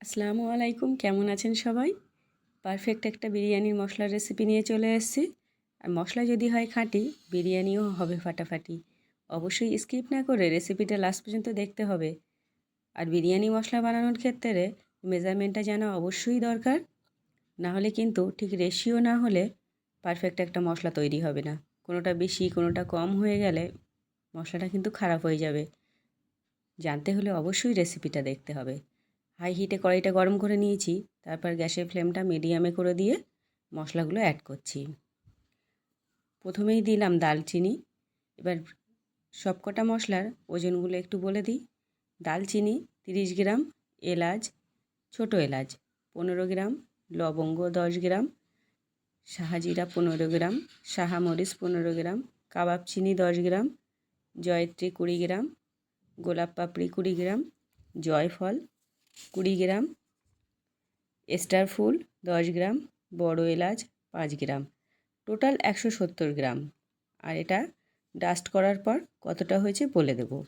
আসসালামু আলাইকুম, কেমন আছেন সবাই? পারফেক্ট একটা বিরিয়ানির মশলার রেসিপি নিয়ে চলে এসেছি। আর মশলা যদি হয় খাঁটি, বিরিয়ানিও হবে ফাটাফাটি। অবশ্যই স্কিপ না করে রেসিপিটা লাস্ট পর্যন্ত দেখতে হবে। আর বিরিয়ানি মশলা বানানোর ক্ষেত্রে মেজারমেন্টটা জানা অবশ্যই দরকার। না হলে কিন্তু ঠিক রেশিও না হলে পারফেক্ট একটা মশলা তৈরি হবে না। কোনোটা বেশি, কোনোটা কম হয়ে গেলে মশলাটা কিন্তু খারাপ হয়ে যাবে। জানতে হলে অবশ্যই রেসিপিটা দেখতে হবে। হাই হিটে কড়াইটা গরম করে নিয়েছি, তারপর গ্যাসের ফ্লেমটা মিডিয়ামে করে দিয়ে মশলাগুলো অ্যাড করছি। প্রথমেই দিলাম দালচিনি, এবার সবকটা মশলার ওজনগুলো একটু বলে দিই। দালচিনি তিরিশ গ্রাম, এলাচ ছোট এলাচ পনেরো গ্রাম, লবঙ্গ দশ গ্রাম, শাহাজিরা পনেরো গ্রাম সাহা মরিচ পনেরো গ্রাম, কাবাব চিনি দশ গ্রাম, জয়ত্রী কুড়ি গ্রাম, গোলাপ পাপড়ি কুড়ি গ্রাম, জয়ফল কুড়ি গ্রাম স্টার ফুল দশ গ্রাম, বড় এলাচ পাঁচ গ্রাম। টোটাল একশো সত্তর গ্রাম। আর এটা ডাস্ট করার পর কতটা হয়েছে বলে দেব।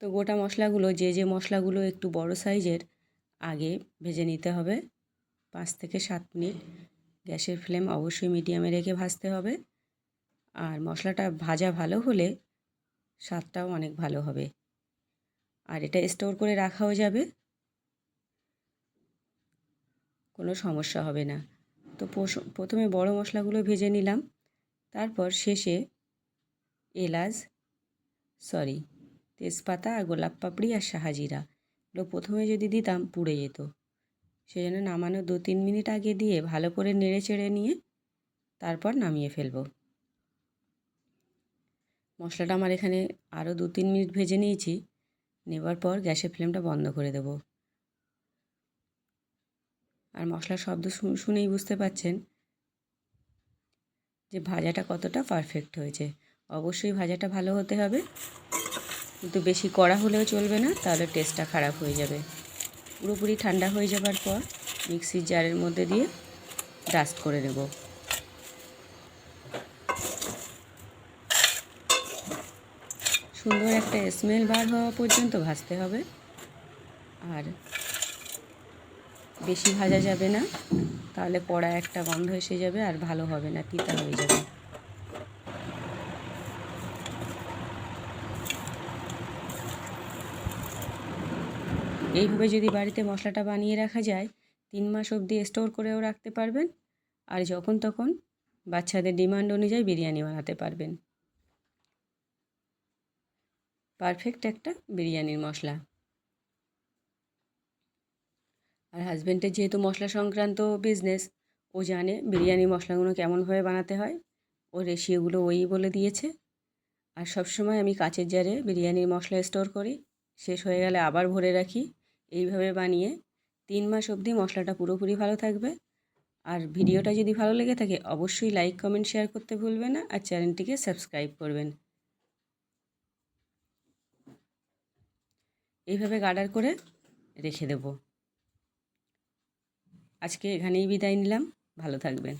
তো গোটা মশলাগুলো, যে যে মশলাগুলো একটু বড় সাইজের, আগে ভেজে নিতে হবে। পাঁচ থেকে সাত মিনিট গ্যাসের ফ্লেম অবশ্যই মিডিয়ামে রেখে ভাজতে হবে। আর মশলাটা ভাজা ভালো হলে স্বাদটাও অনেক ভালো হবে। আর এটা স্টোর করে রাখাও যাবে। কোনো সমস্যা হবে না। তো প্রথমে বড় মশলাগুলো ভেজে নিলাম। তারপর শেষে এলাচ সরি তেজপাতা আর গোলাপ পাপড়ি আর শাহাজিরা এগুলো প্রথমে যদি দিতাম পুড়ে যেত। সেই জন্য নামানো দু তিন মিনিট আগে দিয়ে ভালো করে নেড়ে চেড়ে নিয়ে তারপর নামিয়ে ফেলব। মশলাটা আমার এখানে আরও দু তিন মিনিট ভেজে নিয়েছি। নেবার পর গ্যাসের ফ্লেমটা বন্ধ করে দেব। আর মশলার শব্দ শুনেই বুঝতে পাচ্ছেন যে ভাজাটা কতটা পারফেক্ট হয়েছে। অবশ্যই ভাজাটা ভালো হতে হবে, কিন্তু বেশি কড়া হলেও চলবে না, তাহলে টেস্টটা খারাপ হয়ে যাবে। পুরোপুরি ঠান্ডা হয়ে যাবার পর মিক্সির জারের মধ্যে দিয়ে ডাস্ট করে নেব সুন্দর একটা স্মেল বার হওয়া পর্যন্ত ভাজতে হবে। আর বেশি ভাজা যাবে না, তাহলে পড়া একটা গন্ধ এসে যাবে আর ভালো হবে না, তিতা হয়ে যাবে। এইভাবে যদি বাড়িতে মশলাটা বানিয়ে রাখা যায়, তিন মাস অবধি স্টোর করেও রাখতে পারবেন। আর যখন তখন বাচ্চাদের ডিমান্ড অনুযায়ী বিরিয়ানি বানাতে পারবেন। পারফেক্ট একটা বিরিয়ানির মশলা। আর হাজব্যান্ডের যেহেতু মশলা সংক্রান্ত বিজনেস ও জানে বিরিয়ানি মশলাগুলো কেমনভাবে বানাতে হয়। ও রেশিওগুলো ওই বলে দিয়েছে। আর সবসময় আমি কাচের জারে বিরিয়ানির মশলা স্টোর করি। শেষ হয়ে গেলে আবার ভরে রাখি। এইভাবে বানিয়ে তিন মাস অবধি মশলাটা পুরোপুরি ভালো থাকবে। আর ভিডিওটা যদি ভালো লেগে থাকে, অবশ্যই লাইক কমেন্ট শেয়ার করতে ভুলবেন না। আর চ্যানেলটিকে সাবস্ক্রাইব করবেন। এইভাবে গার্ডার করে রেখে দেব। আজকে এখানেই বিদায় নিলাম। ভালো থাকবেন।